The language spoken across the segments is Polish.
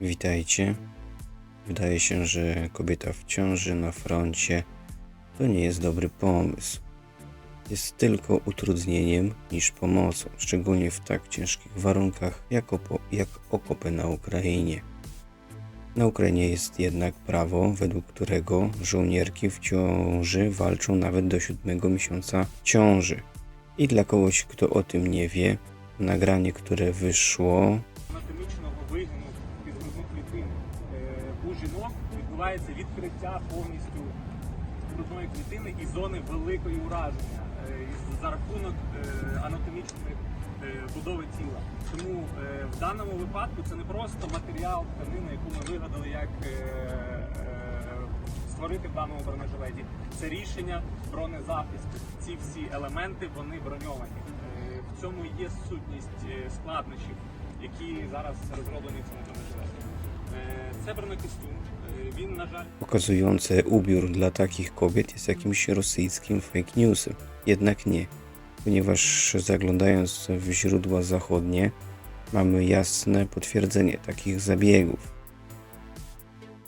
Witajcie. Wydaje się, że kobieta w ciąży na froncie to nie jest dobry pomysł. Jest tylko utrudnieniem niż pomocą, szczególnie w tak ciężkich warunkach jak, opo- jak okopy na Ukrainie. Na Ukrainie jest jednak prawo, według którego żołnierki w ciąży walczą nawet do siódmego miesiąca ciąży. I dla kogoś, kto o tym nie wie, nagranie, które wyszło, жінок відбувається відкриття повністю грудної клітини і зони великої ураження е, за рахунок е, анатомічної е, будови тіла. Тому в даному випадку це не просто матеріал, тканина, яку ми вигадали, як створити в даному бронежилеті. Це рішення бронезахисту. Ці всі елементи вони броньовані. В цьому є сутність складнощів, які зараз розроблені в цьому бронежилеті. Pokazujące ubiór dla takich kobiet jest jakimś rosyjskim fake newsem. Jednak nie, ponieważ zaglądając w źródła zachodnie mamy jasne potwierdzenie takich zabiegów.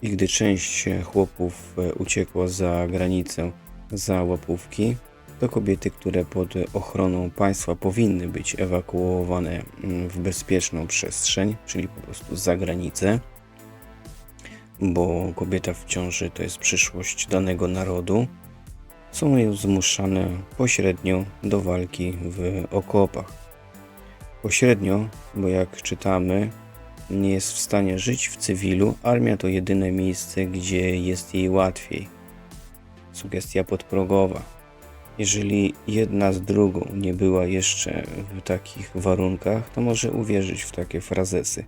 I gdy część chłopów e, uciekła za granicę za łapówki, to kobiety, które pod ochroną państwa powinny być ewakuowane mm, w bezpieczną przestrzeń, czyli po prostu za granicę, bo kobieta w ciąży to jest przyszłość danego narodu, są zmuszane pośrednio do walki w okopach. Pośrednio, bo jak czytamy, nie jest w stanie żyć w cywilu, armia to jedyne miejsce, gdzie jest jej łatwiej. Sugestia podprogowa. Jeżeli jedna z drugą nie była jeszcze w takich warunkach, to może uwierzyć w takie frazesy.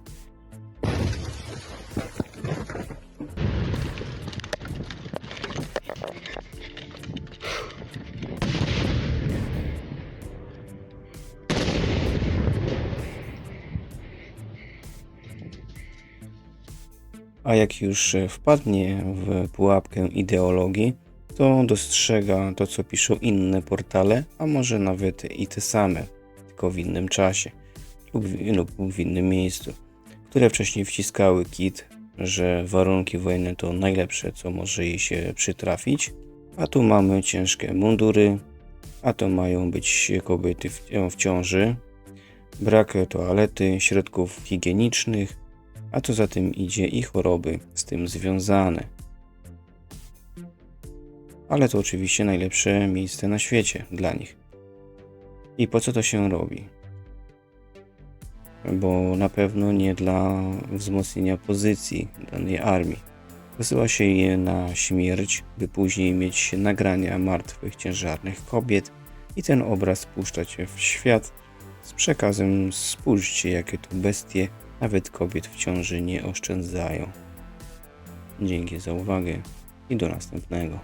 A jak już e, wpadnie w pułapkę ideologii, to dostrzega to, co piszą inne portale, a może nawet i te same, tylko w innym czasie lub w, lub w innym miejscu, które wcześniej wciskały kit, że warunki wojenne to najlepsze, co może jej się przytrafić, a tu mamy ciężkie mundury, a to mają być kobiety w, w ciąży, brak toalety, środków higienicznych, a co za tym idzie i choroby z tym związane. Ale to oczywiście najlepsze miejsce na świecie dla nich. I po co to się robi? Bo na pewno nie dla wzmocnienia pozycji danej armii. Wysyła się je na śmierć, by później mieć nagrania martwych, ciężarnych kobiet i ten obraz puszczać w świat z przekazem spójrzcie jakie to bestie nawet kobiet w ciąży nie oszczędzają. Dzięki za uwagę i do następnego.